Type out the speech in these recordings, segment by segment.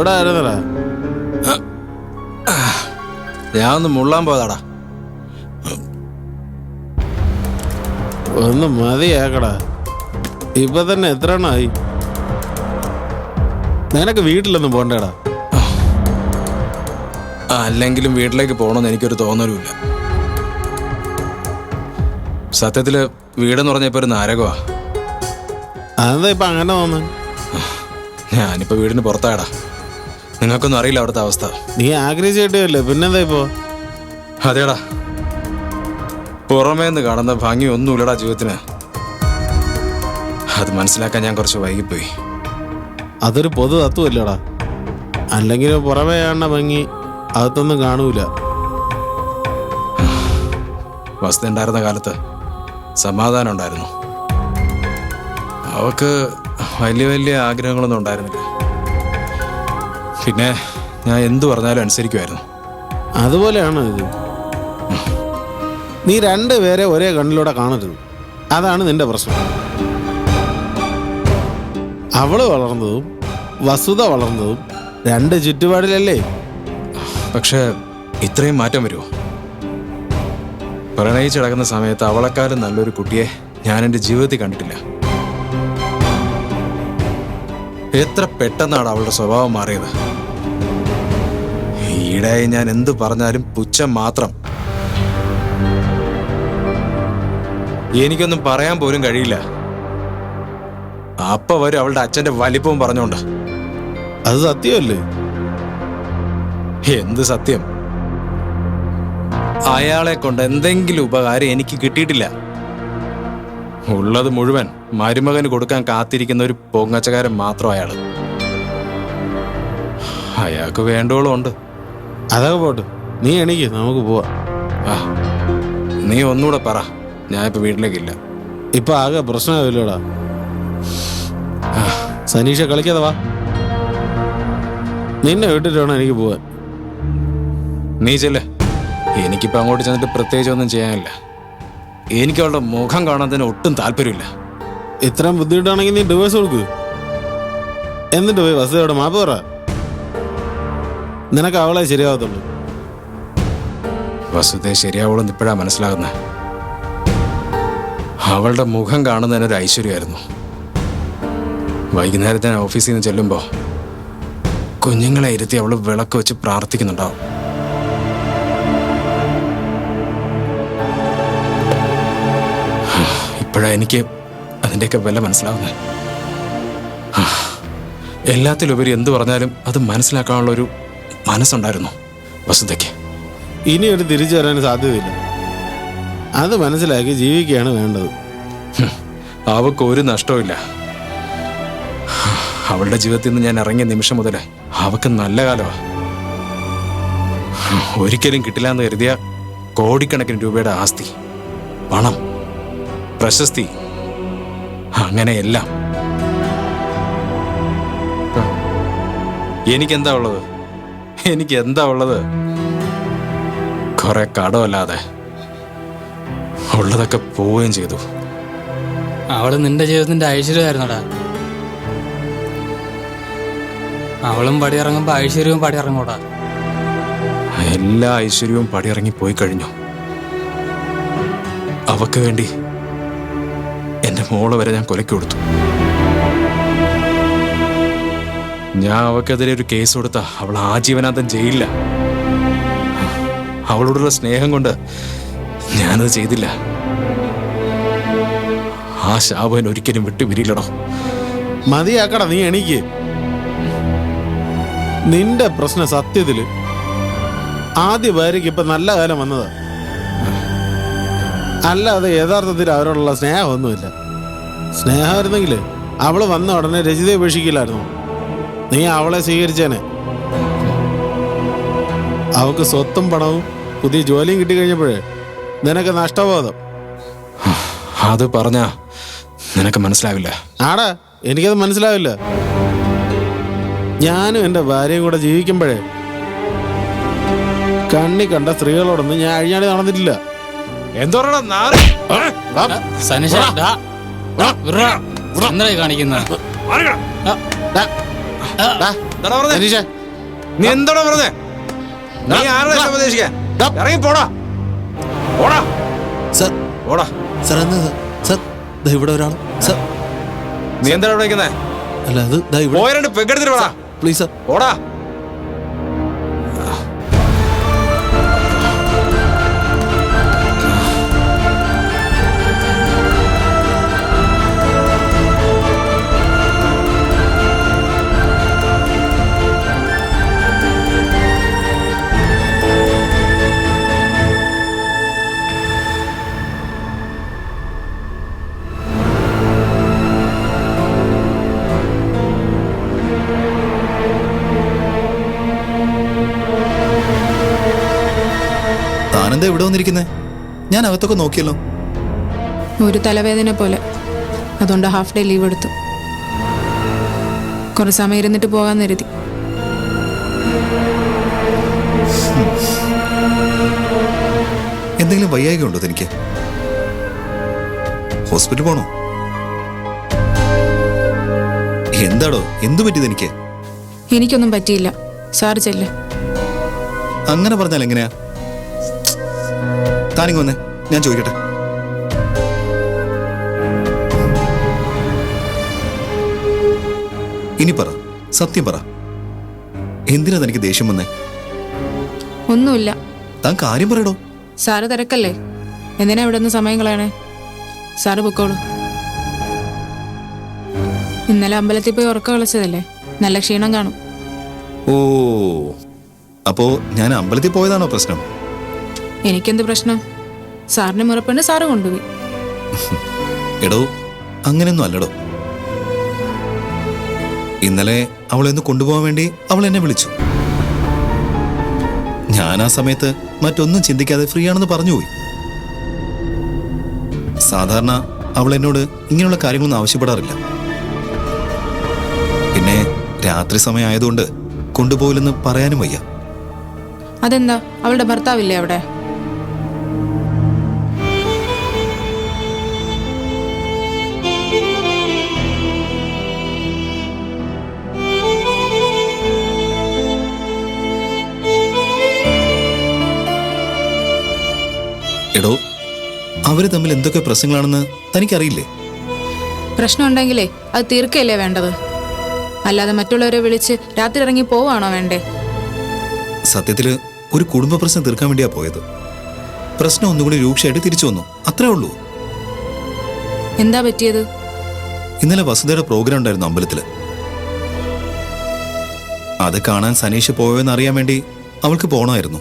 എവിടെ ആയിരുന്നടാ ഞാൻ ഒന്ന് മുള്ളാൻ പോയതാടാ. ഒന്ന് മതിയാക്കടാ. ഇപ്പൊ തന്നെ എത്ര എണ്ണായി? നിനക്ക് വീട്ടിലൊന്നും പോണ്ടേടാ. അല്ലെങ്കിലും വീട്ടിലേക്ക് പോകണമെന്ന് എനിക്കൊരു തോന്നലുമില്ല. സത്യത്തിൽ വീടെന്ന് പറഞ്ഞപ്പോ ഒരു നാരകമാ അതെന്താ ഇപ്പൊ അങ്ങനെ തോന്നുന്നു? ഞാനിപ്പോ വീടിന് പുറത്താടാ. നിങ്ങൾക്കൊന്നും അറിയില്ല അവിടുത്തെ അവസ്ഥ. നീ ആഗ്രഹിച്ചിട്ടല്ലേ പിന്നെന്താ ഇപ്പോ? അതേടാ. പുറമേന്ന് കാണുന്ന ഭംഗി ഒന്നുമില്ലടാ ജീവിതത്തിന്. അത് മനസ്സിലാക്കാൻ ഞാൻ കുറച്ച് വൈകിപ്പോയി. അതൊരു പൊതു തത്വമല്ലടാ. അല്ലെങ്കിൽ പുറമേ കാണുന്ന ഭംഗി അകത്തൊന്നും കാണൂല. വസ്തു ഉണ്ടായിരുന്ന കാലത്ത് സമാധാനം ഉണ്ടായിരുന്നു. അവക്ക് വലിയ വലിയ ആഗ്രഹങ്ങളൊന്നും ഉണ്ടായിരുന്നില്ല. പിന്നെ ഞാൻ എന്തു പറഞ്ഞാലും അനുസരിക്കുമായിരുന്നു. അതുപോലെയാണ് ഇത്. നീ രണ്ടുപേരെ ഒരേ കണ്ണിലൂടെ കാണരുത്. അതാണ് നിന്റെ പ്രശ്നം. അവൾ വളർന്നതും വസുത വളർന്നതും രണ്ട് ചുറ്റുപാടിലല്ലേ? പക്ഷേ ഇത്രയും മാറ്റം വരുമോ? പ്രണയിച്ച് കിടക്കുന്ന സമയത്ത് അവളെക്കാളും നല്ലൊരു കുട്ടിയെ ഞാൻ എന്റെ ജീവിതത്തിൽ കണ്ടിട്ടില്ല. എത്ര പെട്ടെന്നാണ് അവളുടെ സ്വഭാവം മാറിയത്. ഈടായി ഞാൻ എന്ത് പറഞ്ഞാലും പുച്ഛം മാത്രം. എനിക്കൊന്നും പറയാൻ പോലും കഴിയില്ല. അപ്പ വരും അവളുടെ അച്ഛന്റെ വലിപ്പവും പറഞ്ഞോണ്ട്. അത് സത്യമല്ലേ? എന്ത് സത്യം? അയാളെ കൊണ്ട് എന്തെങ്കിലും ഉപകാരം എനിക്ക് കിട്ടിയിട്ടില്ല. ഉള്ളത് മുഴുവൻ മരുമകന് കൊടുക്കാൻ കാത്തിരിക്കുന്ന ഒരു പൊങ്ങച്ചക്കാരൻ മാത്രം അയാൾ. അയാൾക്ക് വേണ്ടോളം ഉണ്ട്. അതൊക്കെ പോട്ട്. നീ എണീക്ക് നമുക്ക് പോവാം. ആ നീ ഒന്നുകൂടെ പറ. ഞാൻ ഇപ്പൊ വീട്ടിലേക്കില്ല. ഇപ്പൊ ആകെ പ്രശ്നമാവില്ലോടാ സനീഷ കളിക്കാതെ വാ. നിന്നെ വിട്ടിട്ട് വേണം എനിക്ക് പോവാൻ. നീ ചെല്ലേ. എനിക്കിപ്പോ അങ്ങോട്ട് ചെന്നിട്ട് പ്രത്യേകിച്ച് ഒന്നും ചെയ്യാനില്ല. എനിക്ക് അവളുടെ മുഖം കാണാൻ തന്നെ ഒട്ടും താല്പര്യമില്ല. ഇത്രയും ബുദ്ധിമുട്ടാണെങ്കിൽ നീ ഡിവോഴ്സ് കൊടുക്കൂ. എന്നിട്ട് പോയി വസുതയോടെ മാപ്പ് പറ. നിനക്ക് അവളെ ശരിയാവത്തുള്ളൂ. വസുതെ ശരിയാവോളെന്ന് ഇപ്പോഴാ മനസ്സിലാകുന്നത് അവളുടെ മുഖം കാണുന്നതിന് ഒരു ഐശ്വര്യമായിരുന്നു. വൈകുന്നേരത്തെ ഞാൻ ഓഫീസിൽ നിന്ന് ചെല്ലുമ്പോൾ കുഞ്ഞുങ്ങളെ ഇരുത്തി അവൾ വിളക്ക് വെച്ച് പ്രാർത്ഥിക്കുന്നുണ്ടാവും. ഇപ്പോഴാ എനിക്ക് അതിന്റെയൊക്കെ വില മനസ്സിലാവുന്നത് എല്ലാത്തിലുപരി എന്തു പറഞ്ഞാലും അത് മനസ്സിലാക്കാനുള്ള ഒരു മനസ്സുണ്ടായിരുന്നു. വസുതയ്ക്ക് ഇനി ഒരു തിരിച്ചു വരാൻ സാധ്യതയില്ല. അത് മനസ്സിലാക്കി ജീവിക്കുകയാണ് വേണ്ടത്. അവൾക്ക് ഒരു നഷ്ടവുമില്ല. അവളുടെ ജീവിതത്തിൽ നിന്ന് ഞാൻ ഇറങ്ങിയ നിമിഷം മുതൽ അവക്ക് നല്ല കാലമാ. ഒരിക്കലും കിട്ടില്ല എന്ന് കരുതിയ കോടിക്കണക്കിന് രൂപയുടെ ആസ്തി പണം പ്രശസ്തി അങ്ങനെയെല്ലാം എനിക്കെന്താ ഉള്ളത്? എനിക്ക് എന്താ ഉള്ളത്? കുറെ കടമല്ലാതെ ഉള്ളതൊക്കെ പോവുകയും ചെയ്തു. അവൾ നിന്റെ ജീവിതത്തിന്റെ ഐശ്വര്യമായിരുന്നടാ. അവളും പടിയിറങ്ങുമ്പോ ഐശ്വര്യവും പടിയിറങ്ങൂടാ എല്ലാ ഐശ്വര്യവും പടിയിറങ്ങി പോയി കഴിഞ്ഞു. അവക്ക് വേണ്ടി എന്റെ മോൾ വരെ ഞാൻ കൊലക്കി കൊടുത്തു. ഞാൻ അവക്കെതിരെ ഒരു കേസ് കൊടുത്ത അവൾ ആജീവനാന്തം ചെയ്യില്ല അവളോടുള്ള സ്നേഹം കൊണ്ട് ഞാനത് ചെയ്തില്ല. ആ ശാപൻ ഒരിക്കലും വിട്ടുപിരിയില്ലടോ മതിയാക്കട നീ എണീക്ക്. നിന്റെ പ്രശ്ന സത്യത്തിൽ ആദ്യ ഭാര്യയ്ക്ക് ഇപ്പൊ നല്ല കാലം വന്നതാ. അല്ലാതെ യഥാർത്ഥത്തിൽ അവരോടുള്ള സ്നേഹമൊന്നുമില്ല. സ്നേഹമായിരുന്നെങ്കിൽ അവൾ വന്ന ഉടനെ രചിതയെ ഉപേക്ഷിക്കില്ലായിരുന്നു. നീ അവളെ സ്വീകരിച്ചേനെ. അവക്ക് സ്വത്തും പണവും പുതിയ ജോലിയും കിട്ടിക്കഴിഞ്ഞപ്പോഴേ നിനക്ക് നഷ്ടബോധം. അത് പറഞ്ഞ നിനക്ക് മനസ്സിലാവില്ല. ആടാ എനിക്കത് മനസ്സിലാവില്ല. ഞാനും എന്റെ ഭാര്യയും കൂടെ ജീവിക്കുമ്പോഴേ കണ്ണി കണ്ട സ്ത്രീകളോടൊന്നും ഞാൻ അഴിഞ്ഞാടി നടന്നിട്ടില്ല. എന്തോടാ കാണിക്കുന്ന. നീ എന്താടാ പറഞ്ഞേ? നീ ആരുടെ ഇഷ്ടം ഉപദേശിക്കാൻ ഇറങ്ങി പോടാ. സർ. സർ സർ ഇവിടെ ഒരാൾ സർ. നീ എന്താ ഇവിടെ അല്ല അത് പ്ലീസ് സർ. പോടാ. ഇവിടെ വന്നിരിക്കുന്നത് ഞാൻ അകത്തൊക്കെ നോക്കിയല്ലോ. ഒരു തലവേദന പോലെ. അതുകൊണ്ട് ഹാഫ് ഡേ ലീവ് എടുത്തു. കുറെ സമയം ഇരുന്നിട്ട് പോകാൻ കരുതി. എന്തെങ്കിലും വയ്യായിക ഉണ്ടോ തനിക്ക്? ഹോസ്പിറ്റൽ പോണോ? എന്താടോ? എന്തു പറ്റിയത് എനിക്ക് എനിക്കൊന്നും പറ്റിയില്ല. സാർ ചെല്ലേ. അങ്ങനെ പറഞ്ഞാൽ എങ്ങനെയാ? താനിങ് വന്നേ. ഞാൻ ചോദിക്കട്ടെ. ഇനി പറ. സത്യം പറ. എന്തിനാ തനിക്ക് ദേഷ്യം വന്നേ? ഒന്നുമില്ല. താൻ കാര്യം പറയടോ. സാറ് തിരക്കല്ലേ? എന്തിനാ ഇവിടെ നിന്ന് സമയം കളയണേ? സാറ് പൊക്കോളൂ. ഇന്നലെ അമ്പലത്തിൽ പോയി ഉറക്കം കളിച്ചതല്ലേ? നല്ല ക്ഷീണം കാണും. ഓ. അപ്പോ ഞാൻ അമ്പലത്തിൽ പോയതാണോ പ്രശ്നം? എനിക്കെന്ത് പ്രശ്നം? സാറിന് മുറപ്പെണ്ണ് സാറ് കൊണ്ടുപോയി. എടോ അങ്ങനെയൊന്നും അല്ലടോ. ഇന്നലെ അവളെ ഒന്ന് കൊണ്ടുപോകാൻ വേണ്ടി അവൾ എന്നെ വിളിച്ചു. ഞാൻ ആ സമയത്ത് മറ്റൊന്നും ചിന്തിക്കാതെ ഫ്രീ ആണെന്ന് പറഞ്ഞുപോയി. സാധാരണ അവൾ എന്നോട് ഇങ്ങനെയുള്ള കാര്യങ്ങളൊന്നും ആവശ്യപ്പെടാറില്ല. പിന്നെ രാത്രി സമയമായതുകൊണ്ട് കൊണ്ടുപോകില്ലെന്ന് പറയാനും വയ്യ. അതെന്താ? അവളുടെ ഭർത്താവില്ലേ അവിടെ? എടോ അവർ തമ്മിൽ എന്തൊക്കെ പ്രശ്നങ്ങളാണെന്ന് തനിക്കറിയില്ലേ? പ്രശ്നം ഉണ്ടെങ്കിലേ അത് തീർക്കല്ലേ വേണ്ടത്? അല്ലാതെ മറ്റുള്ളവരെ വിളിച്ച് രാത്രി ഇറങ്ങി പോവാണോ വേണ്ടേ? സത്യത്തിൽ ഒരു കുടുംബ പ്രശ്നം തീർക്കാൻ വേണ്ടിയാ പോയത്. പ്രശ്നം ഒന്നുകൂടി രൂക്ഷമായിട്ട് തിരിച്ചു വന്നു. അത്രേ ഉള്ളൂ. എന്താ പറ്റിയത്? ഇന്നലെ വസുധയുടെ പ്രോഗ്രാം ഉണ്ടായിരുന്നു അമ്പലത്തിൽ. അത് കാണാൻ സനീഷ് പോയോന്ന് അറിയാൻ വേണ്ടി അവൾക്ക് പോണമായിരുന്നു.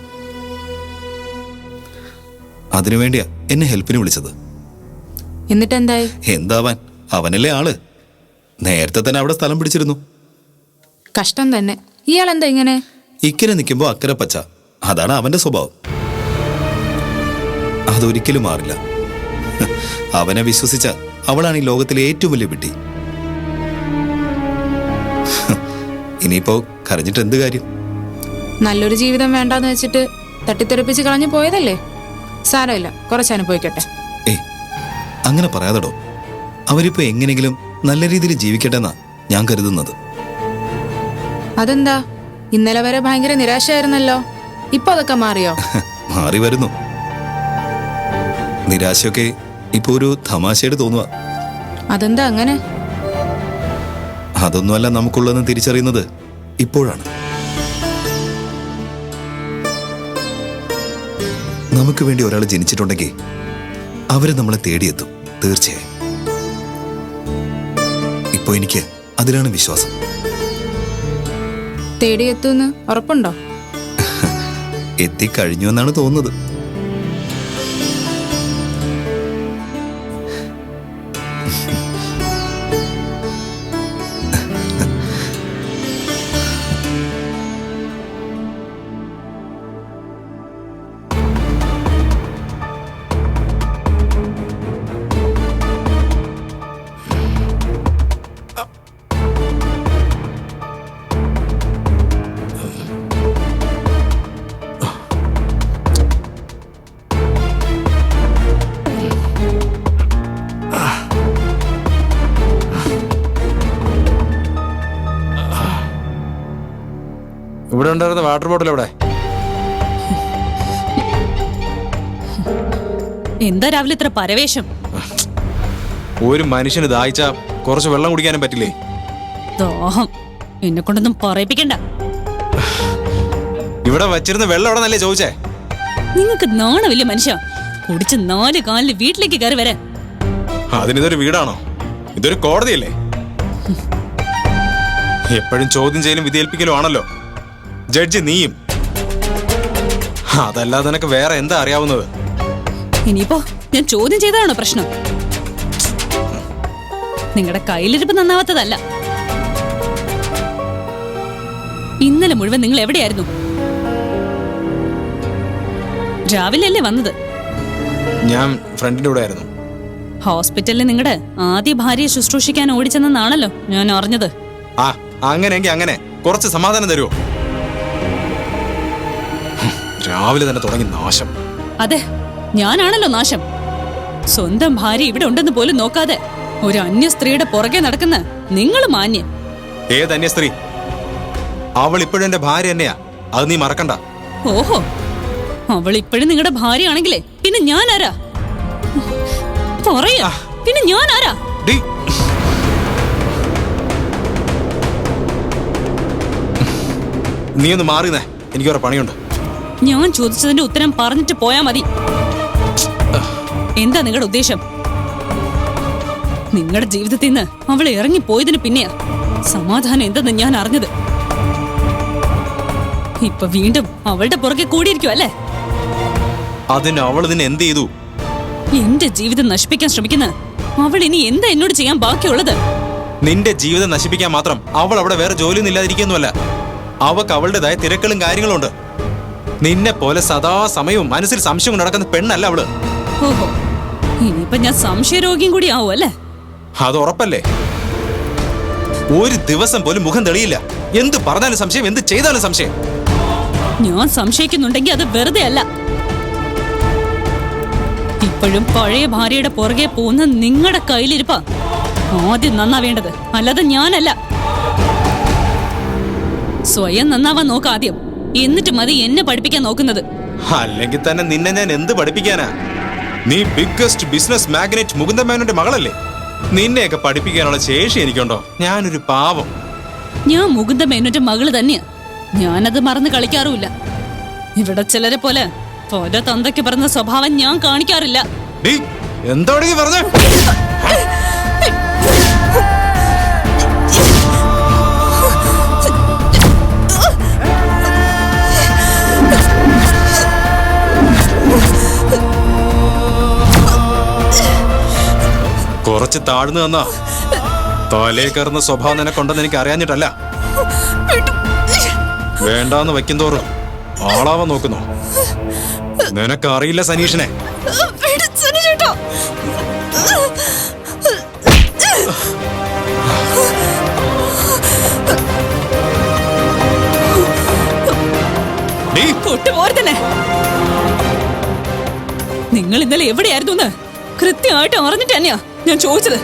അതിനുവേണ്ടിയാ എന്നെ ഹെൽപ്പിന് വിളിച്ചത്. എന്നിട്ട് എന്തായി എന്താവാൻ? അവനല്ലേ ആൾ. നേരത്തെ തന്നെ അവിടെ സ്ഥലം പിടിച്ചിരുന്നു. കഷ്ടം തന്നെ. ഇയാൾ എന്താ ഇങ്ങനെ? ഇക്കരെ നിൽക്കുമ്പോൾ അക്കരെ പച്ച. അതാണ് അവന്റെ സ്വഭാവം. അതൊരിക്കലും മാറില്ല. അവനെ വിശ്വസിച്ച അവളാണ് ഈ ലോകത്തിലെ ഏറ്റവും വലിയ വിട്ടി ഇനിയിപ്പോ കരഞ്ഞിട്ട് എന്ത് കാര്യം? നല്ലൊരു ജീവിതം വേണ്ടാന്ന് വെച്ചിട്ട് തട്ടിത്തെറിപ്പിച്ച് കളഞ്ഞു പോയതല്ലേ? സാരമില്ല കുറച്ച് അനുഭവിക്കട്ടെ. ഏ അങ്ങനെ പറയാതടോ. അവരിപ്പോ എങ്ങനെങ്കിലും നല്ല രീതിയിൽ ജീവിക്കട്ടെ എന്നാ ഞാൻ കരുതുന്നത്. അതെന്താ? ഇന്നലെ വരെ ഭയങ്കര നിരാശയായിരുന്നല്ലോ. ഇപ്പൊ അതൊക്കെ മാറിയോ? മാറി വരുന്നു. നിരാശയൊക്കെ ഇപ്പൊ ഒരു തമാശയായിട്ട് തോന്നുക അതെന്താ അങ്ങനെ? അതൊന്നുമല്ല നമുക്കുള്ളതെന്ന് തിരിച്ചറിയുന്നത് ഇപ്പോഴാണ്. നമുക്ക് വേണ്ടി ഒരാൾ ജനിച്ചിട്ടുണ്ടെങ്കിൽ അവരെ നമ്മളെ തേടിയെത്തും. തീർച്ചയായും. ഇപ്പോൾ എനിക്ക് അതിലാണ് വിശ്വാസം. തേടിയെത്തുമെന്ന് ഉറപ്പുണ്ടോ? എത്തിക്കഴിഞ്ഞു എന്നാണ് തോന്നുന്നത്. ഉണ്ടായിരുന്ന വാട്ടർ ബോട്ടിൽ എവിടെ? എന്താ രാവിലെ ഇത്ര പരവേശം? ഒരു മനുഷ്യന് ദാഹിച്ച കുറച്ച് വെള്ളം കുടിക്കാനും പറ്റില്ലേ? ദോഹം. എന്നെ കൊണ്ടൊന്നും പറയിപ്പിക്കണ്ട. ഇവിടെ വെച്ചിരുന്ന വെള്ളം എവിടെ നല്ലേ ചോദിച്ചേ? നിങ്ങൾക്ക് നാണമില്ല മനുഷ്യ. കുടിച്ച് നാല് കാലിൽ വീട്ടിലേക്ക് കയറി വരാൻ. അതിനിതൊരു വീടാണോ? ഇതൊരു കോടതിയല്ലേ? എപ്പോഴും ചോദ്യം ചെയ്യലും വിധിയേൽപ്പിക്കലും ആണല്ലോ. ജഡ്ജി നീയും. അതല്ലാതെ നിനക്ക് വേറെ എന്താ അറിയാവുന്നത്? ഇനിയിപ്പോ ഞാൻ ചോദ്യം ചെയ്തതാണോ പ്രശ്നം? നിങ്ങളുടെ കയ്യിലിരിപ്പ് നന്നാവാത്തതല്ല. ഇന്നലെ മുഴുവൻ നിങ്ങൾ എവിടെയായിരുന്നു? രാവിലെ അല്ലേ വന്നത്? ഞാൻ ഫ്രണ്ടിന്റെ കൂടെ ആയിരുന്നു. ഹോസ്പിറ്റലിൽ നിങ്ങളുടെ ആദ്യ ഭാര്യയെ ശുശ്രൂഷിക്കാൻ ഓടിച്ചെന്നാണല്ലോ ഞാൻ അറിഞ്ഞത്. ആ അങ്ങനെയെങ്കിൽ അങ്ങനെ. കുറച്ച് സമാധാനം തരുമോ രാവിലെ തന്നെ തുടങ്ങി നാശം. അതെ ഞാനാണല്ലോ നാശം. സ്വന്തം ഭാര്യ ഇവിടെ ഉണ്ടെന്ന് പോലും നോക്കാതെ ഒരു അന്യ സ്ത്രീയുടെ പുറകെ നടക്കുന്ന നിങ്ങൾ മാന്യ ഏത് അന്യ സ്ത്രീ അവൾ ഇപ്പോഴും എന്റെ ഭാര്യ തന്നെയാ. അത് നീ മറക്കണ്ട. ഓഹോ അവൾ ഇപ്പോഴും നിങ്ങളുടെ ഭാര്യയാണെങ്കിലേ പിന്നെ ഞാൻ ആരാ പറയാ പിന്നെ ഞാൻ ആരാ. നീ ഒന്ന് മാറിന്നേ എനിക്കൊരു പണിയുണ്ട്. ഞാൻ ചോദിച്ചതിന്റെ ഉത്തരം പറഞ്ഞിട്ട് പോയാ മതി. എന്താ നിങ്ങളുടെ ഉദ്ദേശം? നിങ്ങളുടെ ജീവിതത്തിൽ നിന്ന് അവൾ ഇറങ്ങിപ്പോയതിന് പിന്നെയാ സമാധാനം എന്തെന്ന് ഞാൻ അറിഞ്ഞത്. ഇപ്പൊ വീണ്ടും അവളുടെ പുറകെ കൂടിയിരിക്കും അല്ലേ? അതിന് അവൾ എന്ത് ചെയ്തു? എന്റെ ജീവിതം നശിപ്പിക്കാൻ ശ്രമിക്കുന്ന അവൾ ഇനി എന്താ എന്നോട് ചെയ്യാൻ ബാക്കിയുള്ളത്? നിന്റെ ജീവിതം നശിപ്പിക്കാൻ മാത്രം അവൾ അവിടെ വേറെ ജോലിയൊന്നും ഇല്ലാതിരിക്കുന്നുമല്ല അവക്ക് അവളുടേതായ തിരക്കുകളും കാര്യങ്ങളുണ്ട് നിന്നെ പോലെ സദാ സമയവും മനസ്സിൽ സംശയം നടക്കുന്ന പെണ്ണല്ല അവൾ. ഓഹോ ഇനിയിപ്പൊ ഞാൻ സംശയരോഗിയും കൂടി ആവും അല്ലേ? അത് ഉറപ്പല്ലേ? ഒരു ദിവസം പോലും മുഖം തെളിയില്ല. എന്ത് പറഞ്ഞാലും സംശയം എന്ത് ചെയ്താലും സംശയം. ഞാൻ സംശയിക്കുന്നുണ്ടെങ്കിൽ അത് വെറുതെ അല്ല. ഇപ്പോഴും പഴയ ഭാര്യയുടെ പുറകെ പോകുന്ന നിങ്ങളുടെ കയ്യിലിരുപ്പ. ആദ്യം നന്നാവേണ്ടത് അല്ലാതെ ഞാനല്ല. സ്വയം നന്നാവാൻ നോക്കാം ആദ്യം. എന്നിട്ട് മതി എന്നെ പഠിപ്പിക്കാൻ നോക്കുന്നത്. അല്ലെങ്കിൽ തന്നെ നിന്നെ ഞാൻ എന്ത് പഠിപ്പിക്കാനാ? നീ ബിഗ്ഗസ്റ്റ് ബിസിനസ് മാഗ്നറ്റ് മുകുന്ദ മേനോന്റെ മകളല്ലേ? നിന്നെയൊക്കെ പഠിപ്പിക്കാനുള്ള ശേഷി എനിക്കുണ്ടോ? ഞാനൊരു പാവം. ഞാൻ മുകുന്ദ മേനോന്റെ മകൾ തന്നെയാ. ഞാനത് മറന്ന് കളിക്കാറുമില്ല. ഇവിടെ ചിലരെ പോലെ പല തന്തയ്ക്ക് പറഞ്ഞ സ്വഭാവം ഞാൻ കാണിക്കാറില്ല. ഡീ, എന്തോടി പറഞ്ഞേ? കുറച്ച് താഴ്ന്നു തന്നാ തലേ കയറുന്ന സ്വഭാവം നിനക്കുണ്ടെന്ന് എനിക്ക് അറിയാഞ്ഞിട്ടല്ല. വേണ്ടാന്ന് വെക്കുന്തോറും ആളാവാൻ നോക്കുന്നു. നിനക്കറിയില്ല സനീഷിനെ. നിങ്ങൾ ഇന്നലെ എവിടെയായിരുന്നു കൃത്യമായിട്ട് അറിഞ്ഞിട്ട് തന്നെയാ. ഞാൻ ചോദിച്ചത്?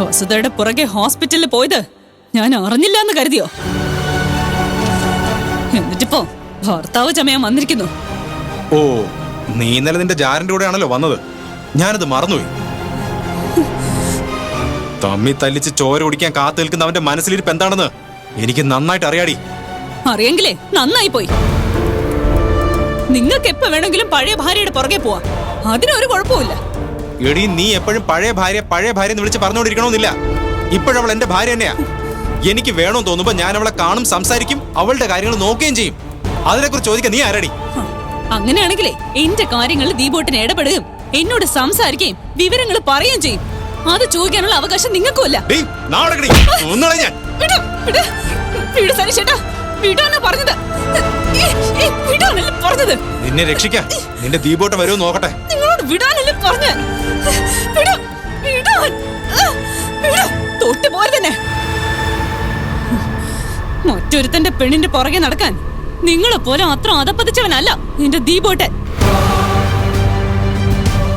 വസുധയുടെ പുറകെ ഹോസ്പിറ്റലിൽ പോയത് ഞാൻ അറിഞ്ഞില്ല എന്ന് കരുതിയോ? എന്നിട്ടിപ്പോ ഭർത്താവ് ചമയാൻ വന്നിരിക്കുന്നു. ഓ നീ ഇന്നലെ നിന്റെ ജാരന്റെ കൂടെ ആണല്ലോ വന്നത്. ഞാനത് മറന്നുപോയി. തമ്മി തല്ലിച്ച് ചോര കുടിക്കാൻ കാത്തു നിൽക്കുന്ന അവന്റെ മനസ്സിലിരിപ്പ് എന്താണെന്ന് എനിക്ക് നന്നായിട്ട് അറിയാടി. അറിയെങ്കിലേ നന്നായി പോയി നിങ്ങൾക്ക് എപ്പോ വേണമെങ്കിലും പഴയ ഭാര്യയുടെ പുറകെ പോവാ. അതിനൊരു കുഴപ്പമില്ല എടി നീ എപ്പോഴും പഴയ ഭാര്യ പഴയ ഭാര്യ എന്ന് വിളിച്ച് പറഞ്ഞുകൊണ്ടിരിക്കണമെന്നില്ല. ഇപ്പോഴവൾ എന്റെ ഭാര്യ തന്നെയാ. എനിക്ക് വേണമെന്ന് തോന്നുമ്പോ ഞാൻ അവളെ കാണും സംസാരിക്കും അവളുടെ കാര്യങ്ങൾ നോക്കുകയും ചെയ്യും. അതിനെക്കുറിച്ച് ചോദിക്കാൻ നീ ആരടി? അങ്ങനെയാണെങ്കിലേ എന്റെ കാര്യങ്ങളിൽ ദീപോട്ടിന് ഇടപെടുകയും എന്നോട് സംസാരിക്കുകയും വിവരങ്ങൾ പറയുകയും ചെയ്യും. അത് ചോദിക്കാനുള്ള അവകാശം നിങ്ങൾക്കുമല്ല. നിന്നെ രക്ഷിക്കാൻ നിന്റെ ദീപോട്ടം വരുമോ നോക്കട്ടെ. നിങ്ങളോട് വിടാനല്ലേ പറഞ്ഞ? വിടാ വിടാൻ ആ, വിടാ. തൊട്ട് തന്നെ. മറ്റൊരുത്തന്റെ പെണ്ണിന്റെ പുറകെ നടക്കാൻ നിങ്ങളെ പോലെ അത്ര അതപ്പതിച്ചവനല്ല എന്റെ ദീപോട്ടെ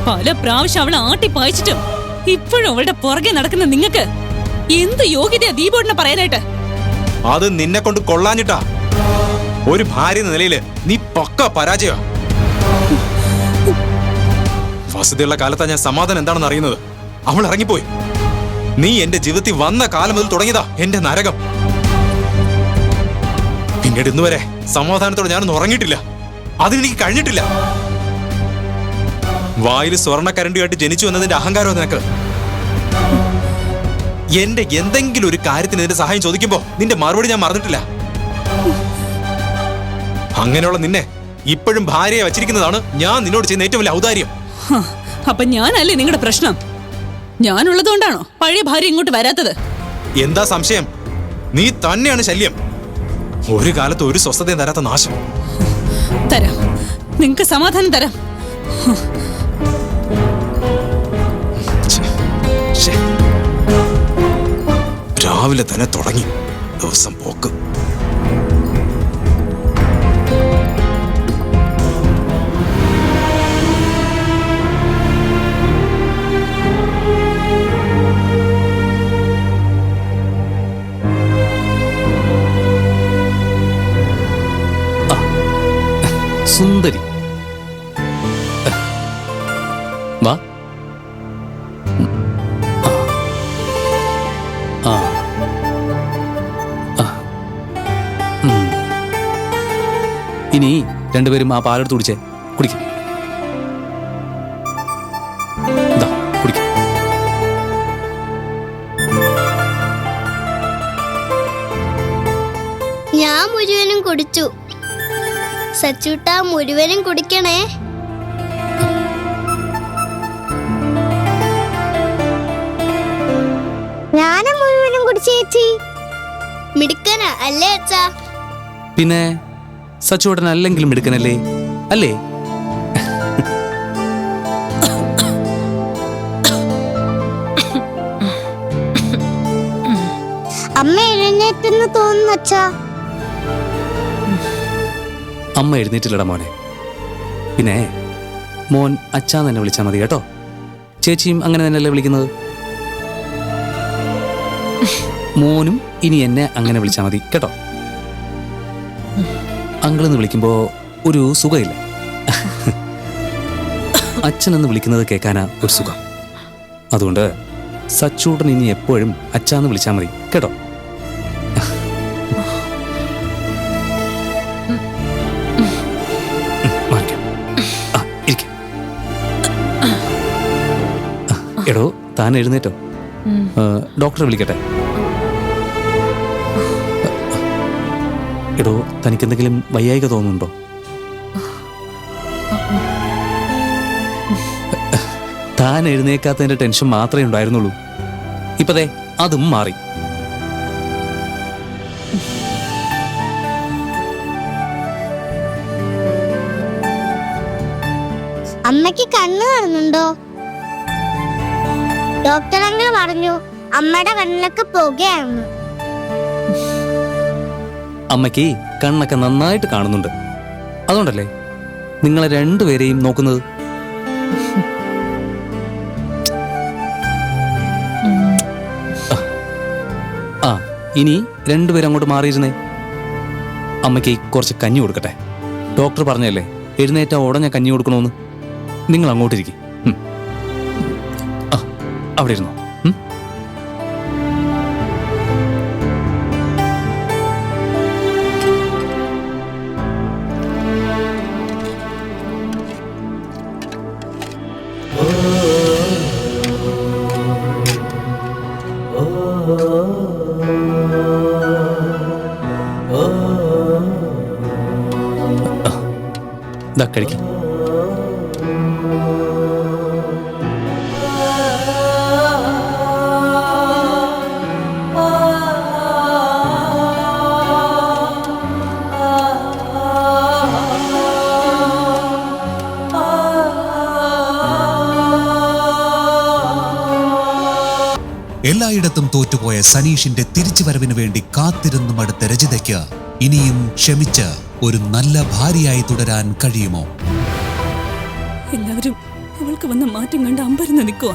പല പ്രാവശ്യം അവളെ ആട്ടി പായിച്ചിട്ടും ഇപ്പോഴും അവളുടെ പുറകെ നടക്കുന്ന നിങ്ങക്ക് എന്ത് യോഗ്യതയാ ദീപോട്ടിനെ പറയാനായിട്ട്? അത് നിന്നെ കൊണ്ട് കൊള്ളാഞ്ഞിട്ടാ. ഒരു ഭാര്യ നിലയിൽ നീ പക്ക പരാജയ വസതിയുള്ള കാലത്താ ഞാൻ സമാധാനം എന്താണെന്ന് അറിയുന്നത്? അവൾ ഇറങ്ങിപ്പോയി. നീ എന്റെ ജീവിതത്തിൽ വന്ന കാലം മുതൽ തുടങ്ങിയതാ എന്റെ നരകം. പിന്നീട് ഇന്ന് വരെ സമാധാനത്തോടെ ഞാനൊന്നും ഉറങ്ങിയിട്ടില്ല. അതിനെനിക്ക് കഴിഞ്ഞിട്ടില്ല. വായിൽ സ്വർണക്കരണ്ടിയായിട്ട് ജനിച്ചു എന്നതിന്റെ അഹങ്കാരം നിനക്ക്. എന്റെ എന്തെങ്കിലും ഒരു കാര്യത്തിന് നിന്റെ സഹായം ചോദിക്കുമ്പോ നിന്റെ മറുപടി ഞാൻ മറന്നിട്ടില്ല. അങ്ങനെയുള്ള നിന്നെ ഇപ്പോഴും ഭാര്യയെ വച്ചിരിക്കുന്നതാണ് ഞാൻ നിന്നോട് ചെയ്യുന്ന ഏറ്റവും വലിയ ഔദാര്യം. അപ്പൊ ഞാനല്ലേ നിങ്ങളുടെ പ്രശ്നം? ഞാനുള്ളതുകൊണ്ടാണോ പഴയ ഭാര്യ ഇങ്ങോട്ട് വരാത്തത്? എന്താ സംശയം? നീ തന്നെയാണ് ശല്യം. ഒരു കാലത്ത് ഒരു സ്വസ്ഥതയും തരാത്ത നാശം. തരാം. നിങ്ങക്ക് സമാധാനം തരാം. രാവിലെ തന്നെ തുടങ്ങി. ദിവസം പോക്ക്. സുന്ദരി. വാ. ആ. ഇനി രണ്ടുപേരും ആ പാലെടുത്ത് കുടിച്ചേ. കുടിക്കും. സച്ചൂട്ട മുഴുവനും കുടിക്കണേ. ഞാനും മുഴുവനും കുടിച്ചേച്ചി മിടുക്കന അല്ലേ അച്ഛാ? പിന്നെ സച്ചുവേട്ടൻ അല്ലെങ്കിലും മിടുക്കനല്ലേ? അല്ലേ? അമ്മ എഴുന്നേറ്റെന്ന് തോന്നുന്നു അച്ഛാ. അമ്മ എഴുന്നേറ്റില്ലടാ മോനെ. പിന്നെ മോൻ അച്ഛാ തന്നെ വിളിച്ചാൽ മതി കേട്ടോ. ചേച്ചിയും അങ്ങനെ തന്നെയല്ലേ വിളിക്കുന്നത്? മോനും ഇനി എന്നെ അങ്ങനെ വിളിച്ചാൽ മതി കേട്ടോ. അങ്കിളെന്ന് വിളിക്കുമ്പോൾ ഒരു സുഖമില്ല. അച്ഛനെന്ന് വിളിക്കുന്നത് കേൾക്കാനാ ഒരു സുഖം. അതുകൊണ്ട് സച്ചൂട്ടൻ ഇനി എപ്പോഴും അച്ഛാന്ന് വിളിച്ചാൽ മതി കേട്ടോ. എടോ താൻ എഴുന്നേറ്റോ. ഡോക്ടറെ വിളിക്കട്ടെ. എടോ തനിക്ക് എന്തെങ്കിലും വയ്യായിക തോന്നുന്നുണ്ടോ? താൻ എഴുന്നേക്കാത്തതിന്റെ ടെൻഷൻ മാത്രമേ ഉണ്ടായിരുന്നുള്ളൂ. ഇപ്പതേ അതും മാറി. അമ്മയ്ക്ക് കണ്ണു കാണുന്നുണ്ടോ? ഡോക്ടർ അങ്ങനെ പറഞ്ഞു അമ്മയുടെ കണ്ണിലൊക്കെ പോകുകയാണ് അമ്മയ്ക്ക് കണ്ണൊക്കെ നന്നായിട്ട് കാണുന്നുണ്ട്. അതുകൊണ്ടല്ലേ നിങ്ങളെ രണ്ടുപേരെയും നോക്കുന്നത്? ആ ഇനി രണ്ടുപേരും അങ്ങോട്ട് മാറിയിരുന്നേ. അമ്മയ്ക്ക് കുറച്ച് കഞ്ഞി കൊടുക്കട്ടെ. ഡോക്ടർ പറഞ്ഞല്ലേ എഴുന്നേറ്റ ഉടനെ കഞ്ഞി കൊടുക്കണമെന്ന്. നിങ്ങൾ അങ്ങോട്ടിരിക്കും. 溢れるの。എല്ലായിടത്തും തോറ്റുപോയ സനീഷിന്റെ തിരിച്ചുവരവിന് വേണ്ടി കാത്തിരുന്നും അടുത്ത രചിതയ്ക്ക് ഇനിയും ക്ഷമിച്ച് ഒരു നല്ല ഭാര്യയായി തുടരാൻ കഴിയുമോ? എല്ലാവരും അവൾക്ക് വന്ന മാറ്റം കണ്ട് അമ്പരന്ന് നിൽക്കുക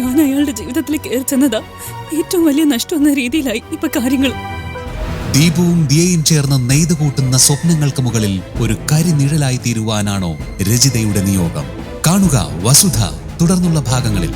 ഞാൻ അയാളുടെ ജീവിതത്തിലേക്ക് കയറി ചെന്നതാ ഏറ്റവും വലിയ നഷ്ടം എന്ന രീതിയിലായി ഇപ്പൊ കാര്യങ്ങൾ. ദീപവും ദിയയും ചേർന്ന് നെയ്ത് കൂട്ടുന്ന സ്വപ്നങ്ങൾക്ക് മുകളിൽ ഒരു കരിനിഴലായി തീരുവാനാണോ രജിതയുടെ നിയോഗം. കാണുക വസുധ തുടർന്നുള്ള ഭാഗങ്ങളിൽ.